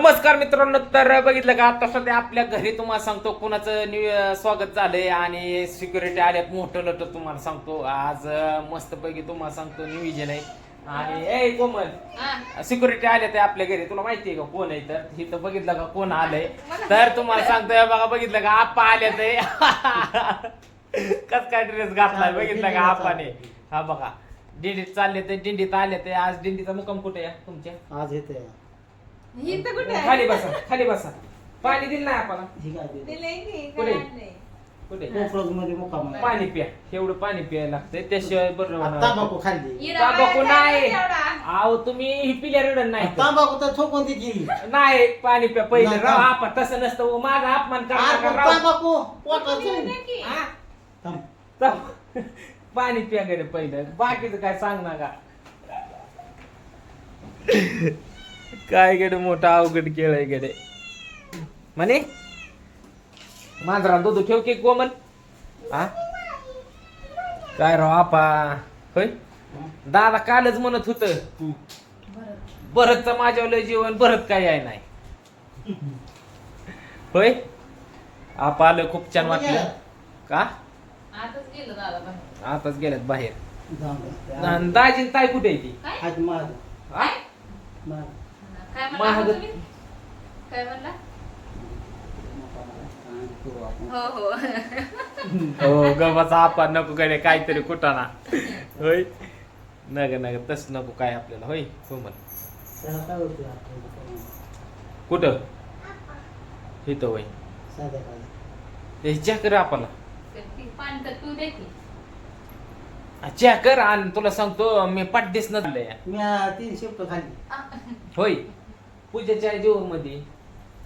नमस्कार मित्रांनो तर बघितलं का आता सध्या आपल्या घरी तुम्हाला सांगतो कुणाचं न्यू स्वागत झालंय आणि सिक्युरिटी आल्यात मोठं लट तुम्हाला सांगतो. आज मस्त पैकी तुम्हाला सांगतो नियोजन आहे. आणि ए कोमल सिक्युरिटी आले ते आपल्या घरी. तुला माहितीये का कोण आहे तर? इथं बघितलं का कोण आलंय? तर तुम्हाला सांगतोय बघा बघितलं का आप्पा आले ते कस काय ड्रेस घातलाय? बघितलं का आप्पाने? हा बघा. दिंडीत चालले ते दिंडीत आले ते आज दिंडीचा मुक्काम कुठे आहे तुमच्या? आज येते इथं कुठे आहे? खाली बसा खाली बसा पाणी दिलं नाही ही? दिलंय की कुठे? काय आणलंय? कुठे कोपरजमध्ये मुक्काम आहे. पाणी प्या एवढं पाणी प्यायला लागतंय त्याशिवाय आता तांबाखू खाल्ली तांबाखू नाही जायचं एवढा. आहो तुम्ही ही पिल्या रडण नाही तर. तांबाखू तर ठोकून ती गेली नाही पाणी प्या पहिलं नाही, राव थांब. आपा तसं नसतं हो, माझा अपमान करा पण राव तांबाखू पोटात दिलंय जाईल. की? हा? थांब. तर पाणी प्या गडे पहिलं बाकीचं काय सांग ना का काय गडे मोठा अवघड खेळ आहे गडे म्हणे मांजरा दूध ठेव की कोमल हा काय राव आपा? होय? दादा कालच म्हणत होत. भरतचं माझ्यावर जीवन भरत काय आहे नाही. होय? आपा आलं खूप छान वाटलं. का? आताच गेलं दादा बाहेर. आताच गेल्यात बाहेर. दाजीन ताई कुठे आहे ती? काय? हा? म्हणला महाग- तुम्ही? काय म्हणला आणि करू आपण. हो हो हो गव्हाचा आपा नको कडे काहीतरी कुटाना होय नग नग तस नको काय आपल्याला होय हो म्हण त्याला काय होतं आपल्याला? कुठं इथं होय संध्याकाळी. ते चहा कर आपला ती तर तू दे की चहा कर आणि तुला सांगतो मी पाठदेस न मी आ, तीन शिफ्ट खाल्ली होय पूजेच्या जीवनमध्ये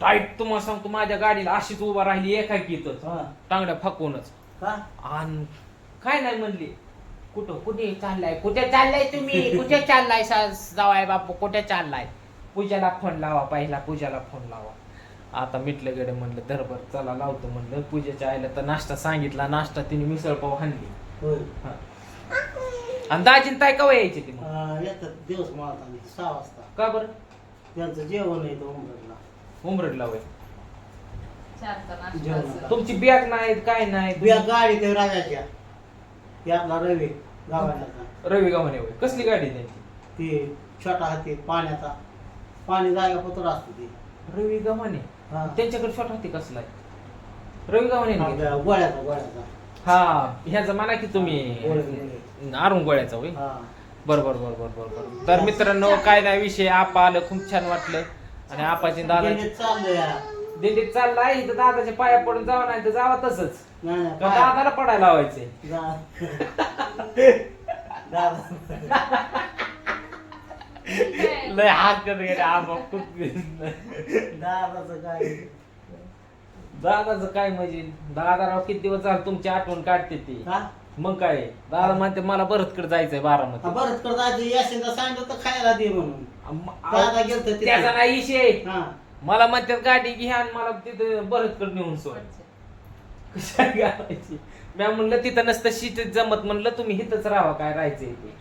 टाईट तुम्हाला सांगतो माझ्या गाडीला अशीच उभा राहिली एकाकीतच. हा. टांगड्या फाकूनच. का? आणि काय नाही म्हणली. कुठं कुठे चाललाय? कुठे चाललाय तुम्ही? कुठे चाललाय जावाय बापू? कुठे चाललाय? पूजाला फोन लावा पहिला पूजाला फोन लावा. आता मिटलं गडे म्हणलं धरभर चला लावतो म्हणलं. पूजेच्या आईला तर नाश्ता सांगितला नाश्ता तिने मिसळ पाव हाणली. होय. आणि दाजीन ताय कवा यायची ती मग? आ, येतात दिवस माळताना सहा वाजता. का बरं? त्यांचं जेवण येतं उमरला उमरडला. वय. तुमची बॅग नाही काय नाही? बिया गाडी ते राजाच्या. ते आपला रवी गावाला रवी गावाने वय कसली गाडी आहे त्यांची? ते छोटा हाती पाण्याचा. पाणी जागा पत्र असतो ते. रवी गावाने? हा. त्यांच्याकडे छोटा होती कसला आहे? रवी गावाने आपल्या गोळ्याचा गोळ्याचा. हा ह्याचा म्हणा की तुम्ही गोळे, अरुण गोळ्याचा होय. हा. बरोबर बरोबर बरोबर. तर मित्रांनो काय नाही विषय आपा आलं खूप छान वाटलं. आणि आपाची दादा दिंडीत चाललोय. इथं दादाच्या पाया पडून जावं नाही तर जावा तसंच. का दादाला पडायला लावायचे दादा? लय हात करत गेले आबा खूप दादाचं काय? दादाचं काय म्हणजे दादाराव किती दिवस झाले तुमची आठवण काढते ती? मग काय? दादा म्हणते मला भरतकडे जायचंय बारामती. बरंच कर जायचं. याशिंदा सांगितलं तर खायला दे म्हणून. अम- दादा गेलत तिथे. त्याचा नाही विषय. हा. मला म्हणतात गाडी घ्या आणि मला तिथं भरतकडे नेऊन सोड. कशा मी म्हणलं तिथं नसतं शिटीत जमत. म्हणलं तुम्ही इथंच राहा काय राहायचंय ते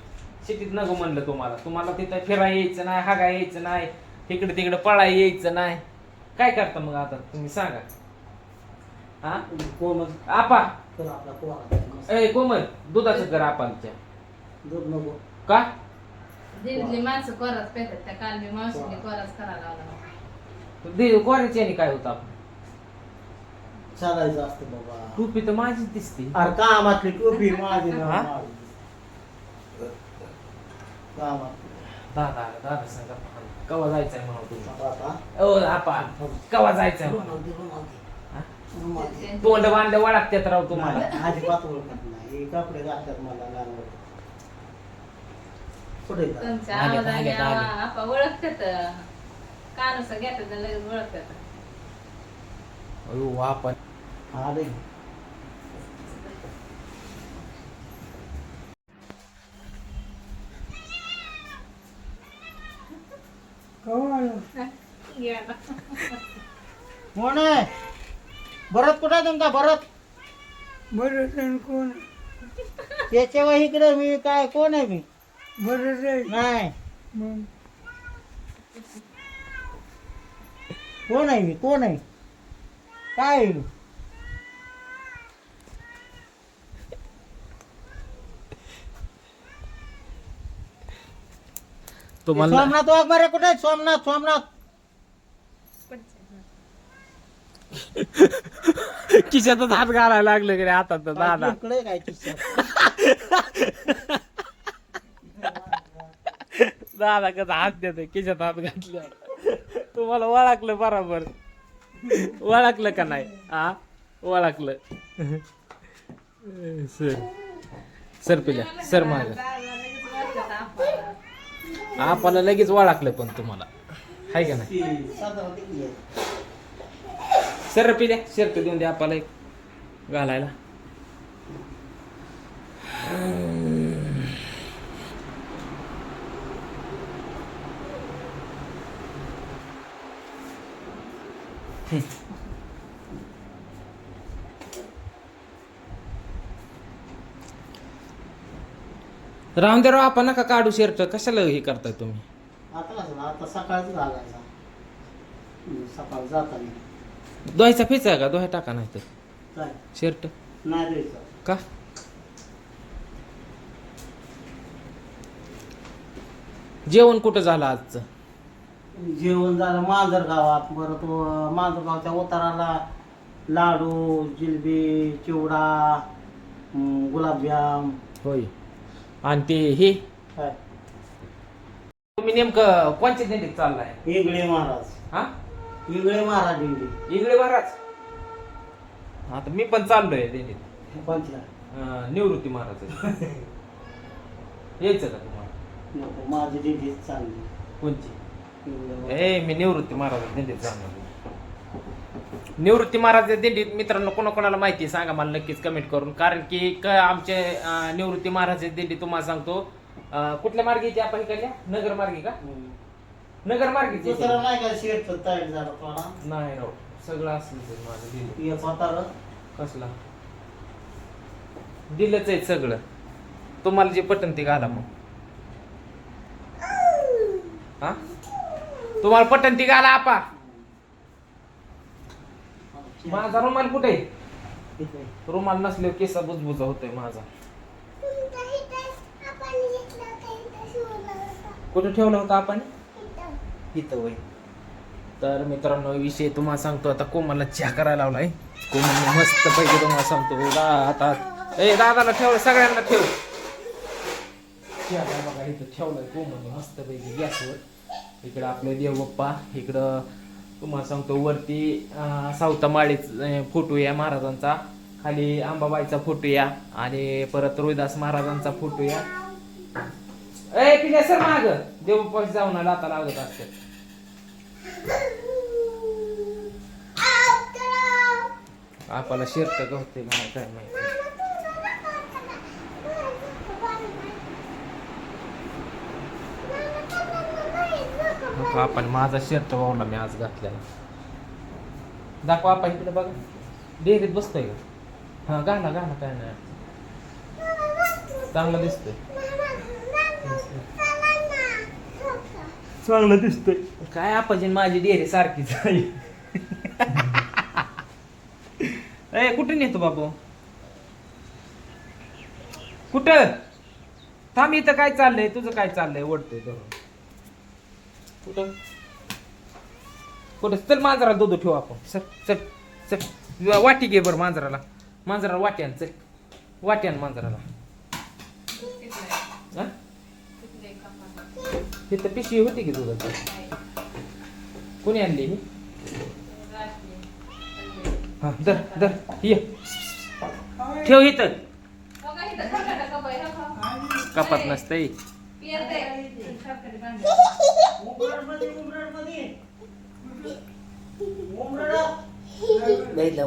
शिटीत नको म्हणलं तुम्हाला. तुम्हाला तिथं फिराय यायचं नाही हागा यायचं नाही तिकडे तिकडे पळाय यायचं नाही. काय करता मग आता? तुम्ही सांगा. हा? कोमल आपा. तर आपला ए कोमल दुधाचं कर आपाच्या दूध नको. का? दिल्लीतली माणसं कोराच पेतात त्या काल मी मावशीने कोराच करायला लावला. दे- काय होतं आपण चालायचं असतं बाबा. टोपी तर माझीच दिसते. अरे कामातली टोपी माझी ना हा? माझी. कामातली. दादा दादा सांगा कवा जायचंय म्हणा तुम्ही? आता? ओ आपा कवा जायचंय म्हणा तोंड बांधलं वळागत्यात राव तुम्हाला नाही, अजिबात ओळखत नाही हे कपडे घालतात मला लहान मुलं. कुठे जा? तुमच्या आले, आवाजाने आले, आले. आवा- आपा ओळखतात कानुस घेतात आणि लगेच ओळखतात अयो आपण आले गेला. कोण आहे भरत कुठे आहे तुमचा? भरत? आहे कोण? त्याच्या इकडे मी काय कोण आहे मी? आहे. नाही. मग? कोण आहे मी? कोण आहे? काय आहे? तुम्हाला सोमनाथ वाघमारे कुठे आहेत सोमनाथ सोमनाथ. खिशातच हात घालायला लागले की हातात दादा. इकडे काय खिशात? दादा कसा हात देतोय खिशात हात घातल्यावर. तुम्हाला ओळखलं बरोबर. ओळखलं का नाही? हा ओळखलं. सर. सर पिल्या सर माझ आपल्याला लगेच ओळखलं पण तुम्हाला. हाय का नाही? सर पी द्या सर शर्ट देऊन द्या आपल्याला एक घालायला. रामदेवराव दे राव आपण नका काढू शर्ट कशाला हे करताय तुम्ही? आता सकाळचं आता सकाळच घालायचा. सकाळ जाताना. दोहायचा फिचा आहे का? दोहा टाका नाही तर काय? शर्ट नाही द्यायचं का? जेवण कुठं झालं आजचं? जेवण झालं मांजर गावात परत मांजर गावच्या उताराला लाडू जिलबी चिवडा गुलाबजाम. होय. आणि ते हे? काय? तुम्ही नेमकं कोणच्या दिंडीत चाललाय? इंगळे महाराज. हा? इंगळे महाराज दिंडी. इकडे महाराज? आता मी पण चाललोय दिंडीत. अं, निवृत्ती महाराज यायचं का तुम्हाला? नको माझी दिंडी चांगली कोणची? इंगळे. ए मी निवृत्ती महाराज दिंडीत जाणार निवृत्ती महाराज दिंडीत मित्रांनो कोणाकोणाला माहिती आहे? सांगा मला नक्कीच कमेंट करून. कारण की क- आमचे अं, निवृत्ती महाराज दिंडी तुम्हाला सांगतो. अं, कुठल्या मार्गी येते आपण इकडल्या? नगर मार्गी का. नगर मार्गी दुसरं नाही का शेत तयार झाला थोडा नाही राव सगळं असलं तर माझं दिलं. एक होता कसला? दिलंच आहे सगळं. तुम्हाला जे पटन ते घाला मग. हा? तुम्हाला पटन ती घाला आपा. माझा रुमाल कुठे आहे? रुमाल नसल्यावर केसा बुजबुजा होतोय माझा. कुठे ठेवला होता आपण? इथं वय तर मित्रांनो विषय तुम्हाला सांगतो. आता कोमलला चहा करायला लावलाय. कोमलने मस्त पैकी तुम्हाला सांगतो. दा आता ए दादाला ठेव सगळ्यांना ठेव. चहा बघा इथं ठेवलाय कोमलने मस्त पैकी. गॅसवर इकडं आपले देवबाप्पा इकडं तुम्हाला सांगतो वरती सावता माळीच फोटो या महाराजांचा. खाली आंबाबाईचा फोटो या आणि परत रोहिदास महाराजांचा फोटो या. ए पिल्या सर माग. देवबाप्पा जाऊन आला आता लागत असतात आपल्याला शिरत गवते मला काय माहिती आपण माझा शर्ट वावला मी आज घातलेला. दाखवा आपण इकडे बघा. डेरीत बसतोय का? हा घाला गाणं काय नाही. चांगला दिसतोय. चांगलं दिसतंय. काय आपण माझी डेअरी सारखीच आहे. ए कुठे नेतो बाबू? कुठं? थांब इथं काय चाललंय? तुझं काय चाललंय? ओढतोय धरून कुठं? कुठं? चल मांजराला दूध ठेवू आपण. सर चल चल. वाटी घे बरं मांजराला. मांजराला वाट्यान चल. वाट्यान मांजराला हा? तिथं पिशवी होती की दुधाची? कोणी आणली ही? हा दर दर ये. ठेव इथं. कपात नसतंय.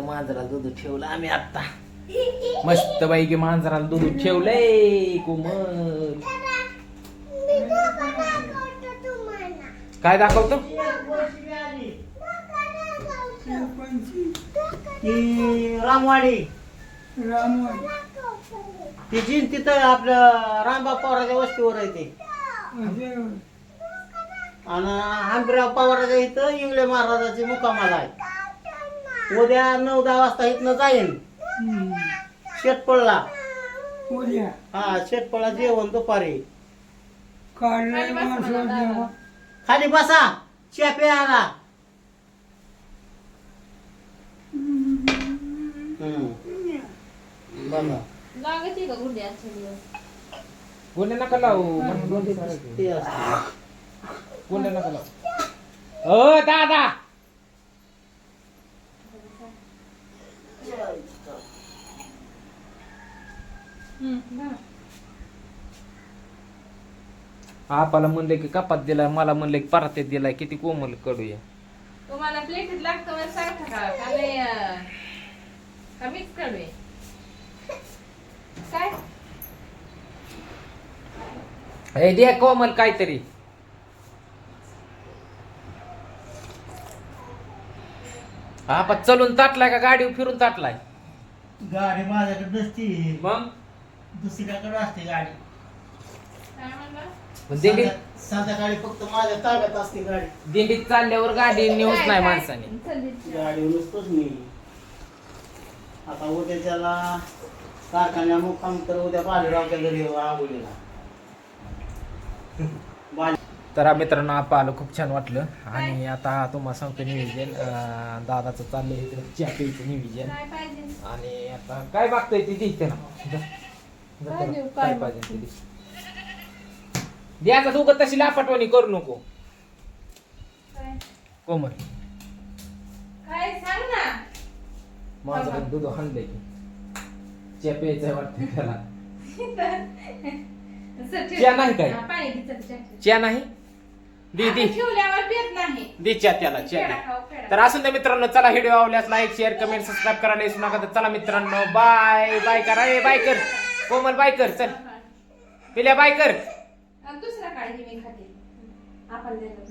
मांजराला दूध ठेवलं आम्ही आता मस्त पैकी मांजराला दूध ठेवलंय कोमल. काय दाखवतो? रामवाडी रामवाडी. ती जीन तिथं आपल्या रामबा पवाराच्या वस्तीवर आहे ते. आणि हंबीराव पवाराच्या इथं इंगळे महाराजाची मुकामाला आहे. उद्या नऊ दहा वाजता इथनं जाईन. उद्या. हा शेटपळा जेवण दुपारी. काढले खाली बसा माणसं म्हणा जेव्हा दादा. खाली बसा चेपे आला हम्म. बघा लागते का गुंडी आजच्या दिवस कोणी नका लावू म्हणून दोन दिवस राहिले. ते असतं. कोणी नका लावू ओ दादा आपाला म्हणले की कपात दिलाय मला म्हणले की परातीत दिलाय किती कोमल कडूया तुम्हाला प्लेटीत लागतं मला सांगता का का नाही अं, का मिक्स कडवे काय? हे दे कोमल काहीतरी. आपा चलून ताटलाय का गाडी फिरून ताटलाय? गाडी माझ्याकडे नसती मग? दुसऱ्याकडे असते गाडी. मग दिंडीत संध्या- संध्याकाळी फक्त माझ्या ताब्यात असते गाडी दिंडीत चालल्यावर गाडी नेऊच नाही? माणसाने. गाडी नसतोच मी आता उद्या त्याला कारखान्या मुक्काम तर उद्या बाजीरावच्या घरी येऊ बाजी तर मित्रांनो आपा आलं खूप छान वाटलं आणि आता तुम्हाला सांगतो नियोजन अं, दादाचं चाललंय इकडे चहा प्यायचं नियोजन आणि आता काय बघतोय ते दिसते ना जा. जा काय तर. देऊ, काय काय पाहिजे ते दे. द्याचा तू तशी लापटवाणी करू नको. काय? कोमल. काय? सांग ना. माझं पण दूध हाणलंय की. चहा प्यायचं वाटतं त्याला. चल, ठेव. चहा नाही काय? हा, पाणी घे, चल, चहा ठेव. चहा नाही? दे दे. आपण ठेवल्यावर पेत नाही. दे चहा त्याला चहा पेढा दे. खाऊ, पेढा. तर असून त्या मित्रांनो चला व्हिडिओ आवडल्यास लाईक शेअर कमेंट सबस्क्राईब करायला विसरू नका. तर चला मित्रांनो बाय बाय करा. ए बाय कर. कोमल बाय कर. चल. पिल्या बाय कर. दुसरा काळजी मी खाते. आपण द्यायला